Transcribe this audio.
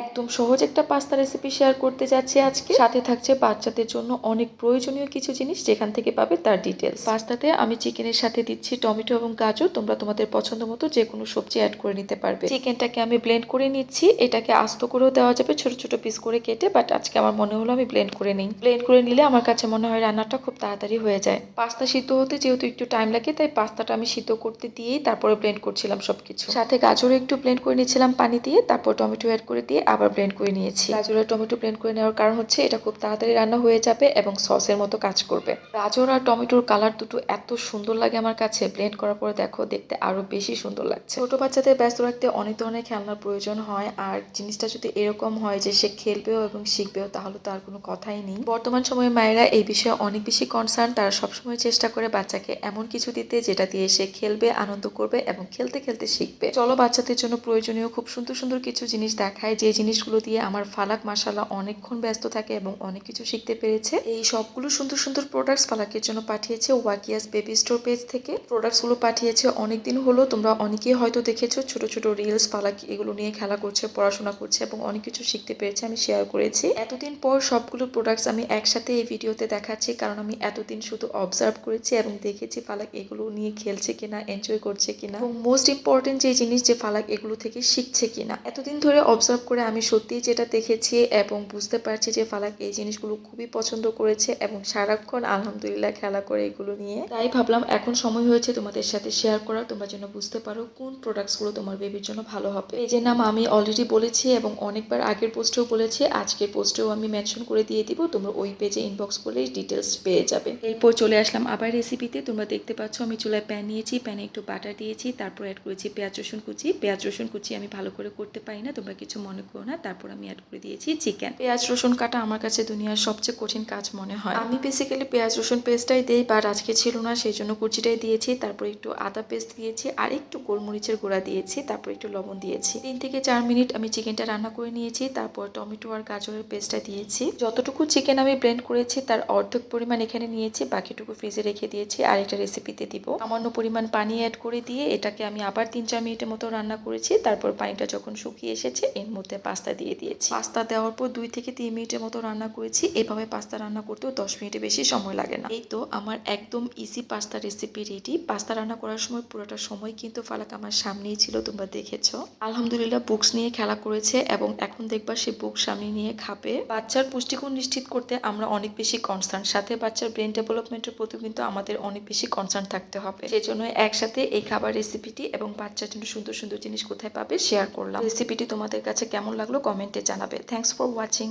একদম সহজ একটা পাস্তা রেসিপি শেয়ার করতে যাচ্ছি আজকে। সাথে থাকছে বাচ্চাদের জন্য অনেক প্রয়োজনীয় কিছু জিনিস, যেখান থেকে পাবে তার ডিটেলস পাস্তাতে আমি চিকেনের সাথে দিচ্ছি টমেটো এবং গাজর, তোমরা তোমাদের পছন্দ মতো যে কোনো সবজি অ্যাড করে নিতে পারবে। চিকেনটাকে আমি ব্লেন্ড করে নিচ্ছি, এটাকে আস্ত করেও দেওয়া যাবে, ছোট ছোট পিস করে কেটে বাট আজকে আমার মনে হলো আমি ব্লেন্ড করে নিই। ব্লেন্ড করে নিলে আমার কাছে মনে হয় রান্নাটা খুব তাড়াতাড়ি হয়ে যায়। পাস্তা সিদ্ধ হতে যেহেতু একটু টাইম লাগে, তাই পাস্তাটা আমি সিদ্ধ করতে দিয়েই তারপরে ব্লেন্ড করছিলাম সবকিছু। সাথে গাজরও একটু ব্লেন্ড করে নিয়েছিলাম পানি দিয়ে, তারপর টমেটো অ্যাড করে দিয়ে আবার ব্লেন্ড করে নিয়েছি। গাজর আর টমেটো ব্লেন্ড করে নেওয়ার কারণ হচ্ছে এটা খুব তাড়াতাড়ি রান্না হয়ে যাবে এবং সসের মতো কাজ করবে। গাজর আর টমেটোর কালার দুটো এত সুন্দর লাগে আমার কাছে। ব্লেন্ড করার পরে দেখো, দেখতে আরও বেশি সুন্দর লাগছে। ছোট বাচ্চাদের ব্যস্ত রাখতে অনেক ধরনের খেলনার প্রয়োজন হয় আর জিনিসটা যদি এরকম হয় যে সে খেলবেও এবং শিখবেও তাহলে তো আর কোনো কথাই নেই। বর্তমান সময়ে মায়েরা এই বিষয়ে অনেক বেশি কনসার্ন তারা সবসময় চেষ্টা করে বাচ্চাকে এমন কিছু দিতে যেটা দিয়ে সে খেলবে, আনন্দ করবে এবং খেলতে খেলতে শিখবে। চলো বাচ্চাদের জন্য প্রয়োজনীয় খুব সুন্দর সুন্দর কিছু জিনিস দেখায় যে জিনিসগুলো দিয়ে আমার ফালাক মাসাল্লাহ অনেকক্ষণ ব্যস্ত থাকে এবং অনেক কিছু শিখতে পেরেছে। এই সবগুলো সুন্দর সুন্দর প্রোডাক্টস ফালাকের জন্য পাঠিয়েছে ওয়াকিয়াস বেবি স্টোর পেজ থেকে। প্রোডাক্টসগুলো পাঠিয়েছে অনেকদিন হলো, তোমরা অনেকেই হয়তো দেখেছ ছোট ছোট রিলস ফালাক এগুলো নিয়ে খেলা করছে, পড়াশোনা করছে এবং অনেক কিছু শিখতে পেরেছে আমি শেয়ার করেছি। এতদিন পর সবগুলো প্রোডাক্টস আমি একসাথে এই ভিডিওতে দেখাচ্ছি কারণ আমি এতদিন শুধু অবজার্ভ করেছি এবং দেখেছি ফালাক এগুলো নিয়ে খেলছে কিনা এনজয় করছে কিনা এবং মোস্ট ইম্পর্টেন্ট যে জিনিস যে ফালাক এগুলো থেকে শিখছে কিনা। এতদিন ধরে অবজার্ভ করে আমি সত্যিই যেটা দেখেছি এবং বুঝতে পারছি যে ফালাক এই জিনিসগুলো খুবই পছন্দ করেছে এবং সারাক্ষণ আলহামদুলিল্লাহ খেলা করে এগুলো নিয়ে। তাই ভাবলাম এখন সময় হয়েছে তোমাদের সাথে শেয়ার করার তোমরা যেন বুঝতে পারো কোন প্রোডাক্টসগুলো তোমার বেবির জন্য ভালো হবে। এই যে নাম আমি অলরেডি বলেছি এবং অনেকবার আগের পোস্টেও বলেছি, আজকের পোস্টেও আমি মেনশন করে দিয়ে দিব, তোমরা ওই পেজে ইনবক্স করলেই ডিটেলস পেয়ে যাবে। এরপর চলে আসলাম আবার রেসিপিতে তোমরা দেখতে পাচ্ছ আমি চুলায় প্যান নিয়েছি প্যানে একটু বাটার দিয়েছি, তারপর অ্যাড করেছি পেঁয়াজ রসুন কুচি। পেঁয়াজ রসুন কুচি আমি ভালো করে করতে পারি না, তোমরা কিছু মনে করো না, তারপর আমি অ্যাড করে দিয়েছি চিকেন পেঁয়াজ, রসুন কাটা আমার কাছে দুনিয়ার সবচেয়ে কঠিন কাজ মনে হয়। আমি বেসিক্যালি পেঁয়াজ, রসুন পেস্টটাই দিই বাট আজকে ছিল না সেই জন্য কুচিটাই দিয়েছি, তারপর একটু আদা পেস্ট দিয়েছি, আর একটু গোলমরিচের গুঁড়া দিয়েছি, তারপর একটু লবণ দিয়েছি। তিন থেকে চার মিনিট আমি চিকেনটা রান্না করে নিয়েছি, তারপর টমেটো আর গাজরের পেস্টটা দিয়েছি। যতটুকু চিকেন আমি ব্লেন্ড করেছি, তার অর্ধেক পরিমাণ এখানে নিয়েছি, বাকিটুকু ফ্রিজে রেখে দিয়েছি, আর একটা রেসিপিতে দিব। সামান্য পরিমাণ পানি অ্যাড করে দিয়ে, এটাকে আমি আবার তিন চার মিনিটের মতো রান্না করেছি, তারপর পানিটা যখন শুকিয়ে এসেছে, এর মধ্যে পাস্তা দিয়ে দিয়েছি। পাস্তা দেওয়ার পর দুই থেকে তিন মিনিটের মতো রান্না করেছি। এভাবে পাস্তা রান্না করতেও দশ মিনিটের বেশি সময় লাগে না। এই তো আমার একদম easy pasta recipe ready pasta রান্না করার সময় পুরোটা সময় কিন্তু ফালাক আমার সামনেই ছিল তোমরা দেখেছ। আলহামদুলিল্লাহ বুকস নিয়ে খেলা করেছে এবং এখন দেখবা সে বুক সামনে নিয়ে খাবে। বাচ্চার পুষ্টিগুণ নিশ্চিত করতে আমরা অনেক বেশি কনসার্ন সাথে বাচ্চার ব্রেন ডেভেলপমেন্টের প্রতি কিন্তু আমাদের অনেক বেশি কনসার্ন থাকতে হবে। সেজন্য একসাথে এই খাবার রেসিপিটি এবং বাচ্চার জন্য সুন্দর সুন্দর জিনিস কোথায় পাবে শেয়ার করলাম। রেসিপিটি তোমাদের কাছে কেমন লাগল কমেন্টে জানাবে। Thanks for watching